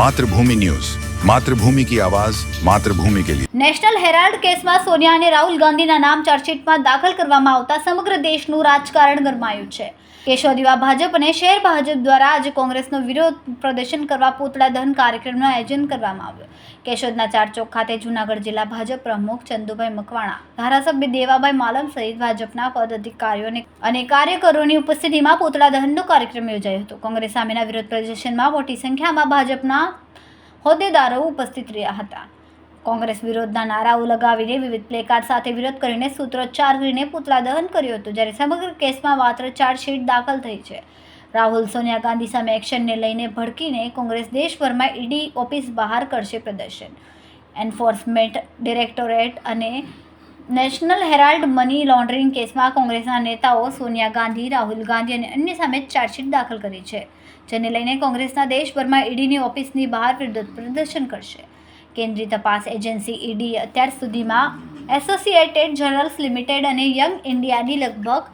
Mathrubhumi news Mathrubhumi કી આવાજ માતૃભૂમિ કે લીએ નેશનલ હેરાલ્ડ કેસમાં સોનિયા અને રાહુલ ગાંધીના નામ ચાર્જશીટમાં દાખલ કરવામાં આવતા સમગ્ર દેશનું રાજકારણ ગરમાયું છે. કેશોદીવા ભાજપ અને શહેર ભાજપ દ્વારા આજે કોંગ્રેસનો વિરોધ પ્રદર્શન કરવા પૂતળા દહન કાર્યક્રમનું આયોજન કરવામાં આવ્યું. કેશોદના ચારચોક ખાતે જૂનાગઢ જિલ્લા ભાજપ પ્રમુખ ચંદુભાઈ મકવાણા, ધારાસભ્ય દેવાભાઈ માલમ સહિત ભાજપના પદાધિકારીઓને અને કાર્યકરોની ઉપસ્થિતિમાં પૂતળા દહનનો કાર્યક્રમ યોજાયો હતો. કોંગ્રેસ સામેના વિરોધ પ્રદર્શનમાં મોટી સંખ્યામાં ભાજપના હોદ્દેદારો ઉપસ્થિત રહ્યા હતા. કોંગ્રેસ વિરોધના નારાઓ લગાવીને વિવિધ પ્લેકાર્ડ સાથે વિરોધ કરીને સૂત્રોચ્ચાર કરીને પુતળા દહન કર્યું હતું, જ્યારે સમગ્ર કેસમાં માત્ર ચાર્જશીટ દાખલ થઈ છે. રાહુલ સોનિયા ગાંધી સામે એક્શનને લઈને ભડકીને કોંગ્રેસ દેશભરમાં ઈડી ઓફિસ બહાર કરશે પ્રદર્શન. એન્ફોર્સમેન્ટ ડિરેક્ટોરેટ અને નેશનલ હેરાલ્ડ મની લોન્ડરિંગ કેસમાં કોંગ્રેસના નેતાઓ સોનિયા ગાંધી, રાહુલ ગાંધી અને અન્ય સામે ચાર્જશીટ દાખલ કરી છે, જેને લઈને કોંગ્રેસના દેશભરમાં ઈડીની ઓફિસની બહાર વિરોધ પ્રદર્શન કરશે. કેન્દ્રીય તપાસ એજન્સી ઈડી અત્યાર સુધીમાં એસોસિએટેડ જર્નલ્સ લિમિટેડ અને યંગ ઇન્ડિયાની લગભગ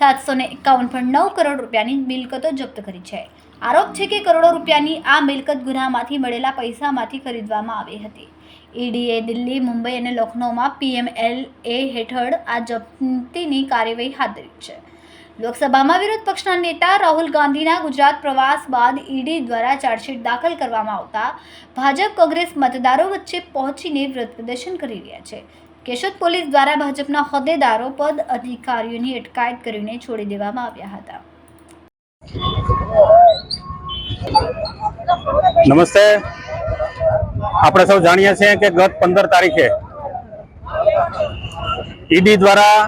સાતસો ને એકાવન નવ કરોડ રૂપિયાની મિલકતો જપ્ત કરી છે. આરોપ છે કે કરોડો રૂપિયાની આ મિલકત ગુનામાંથી મળેલા પૈસામાંથી ખરીદવામાં આવી હતી. ઈડીએ, દિલ્હી, મુંબઈ અને લખનૌમાં પીએમએલ એ હેઠળ આ જપ્તીની કાર્યવાહી હાથ ધરી છે. લોકસભામાં વિરોધ પક્ષના નેતા રાહુલ ગાંધીના ગુજરાત પ્રવાસ બાદ ઈડી દ્વારા ચાર્જશીટ દાખલ કરવામાં આવતા ભાજપ કોંગ્રેસ મતદારો વચ્ચે પહોંચીને વિરોધ પ્રદર્શન કરી રહ્યા છે. કેશોદ પોલીસ દ્વારા ભાજપના હોદ્દેદારો, પદ અધિકારીઓની અટકાયત કરીને છોડી દેવામાં આવ્યા હતા. નમસ્તે. આપણે સૌ જાણીએ છીએ કે ગત પંદર તારીખે ઈડી દ્વારા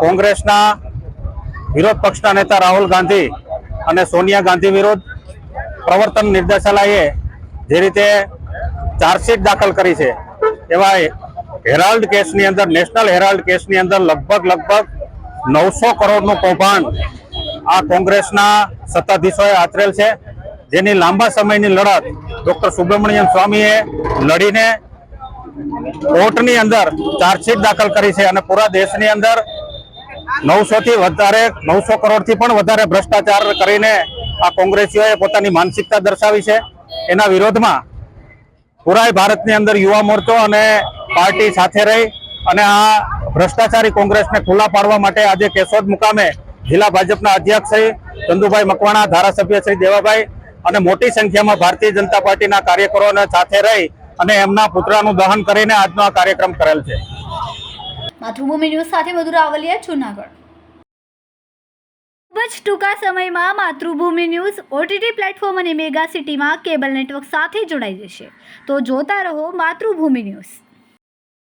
કોંગ્રેસના વિરોધ પક્ષના નેતા રાહુલ ગાંધી અને સોનિયા ગાંધી વિરુદ્ધ પ્રવર્તન નિર્દેશાલયે જે રીતે ચાર્જશીટ દાખલ કરી છે, એવા હેરાલ્ડ કેસની અંદર, નેશનલ હેરાલ્ડ કેસની અંદર લગભગ લગભગ નવસો કરોડનું કૌભાંડ આ કોંગ્રેસના સત્તાધીશોએ આચરેલ છે, જેની લાંબા સમયની લડત ડોક્ટર સુબ્રમણ્યમ સ્વામીએ લડીને કોર્ટની અંદર ચાર્જશીટ દાખલ કરી છે અને પૂરા દેશની અંદર નવસોથી વધારે, નવસો કરોડથી પણ વધારે ભ્રષ્ટાચાર કરીને આ કોંગ્રેસીઓએ પોતાની માનસિકતા દર્શાવી છે. એના વિરોધમાં પુરાય ભારતની અંદર યુવા મોરચો અને પાર્ટી સાથે રહી અને આ ભ્રષ્ટાચારી કોંગ્રેસને ખુલ્લા પાડવા માટે આજે કેશોદ મુકામે જિલ્લા ભાજપના અધ્યક્ષ શ્રી ચંદુભાઈ મકવાણા, ધારાસભ્ય શ્રી દેવાભાઈ અને મોટી સંખ્યામાં ભારતીય જનતા પાર્ટીના કાર્યકરોને સાથે રહી અને એમના પુતળાનું દહન કરીને આજનો આ કાર્યક્રમ કરેલ છે. માતૃભૂમિ ન્યૂઝ સાથે મધુર આવલિયા જૂનાગઢ. ખૂબ જ ટૂંકા સમયમાં માતૃભૂમિ ન્યૂઝ ઓટીટી પ્લેટફોર્મ અને મેગા સિટીમાં કેબલ નેટવર્ક સાથે જોડાઈ જશે. તો જોતા રહો માતૃભૂમિ ન્યૂઝ.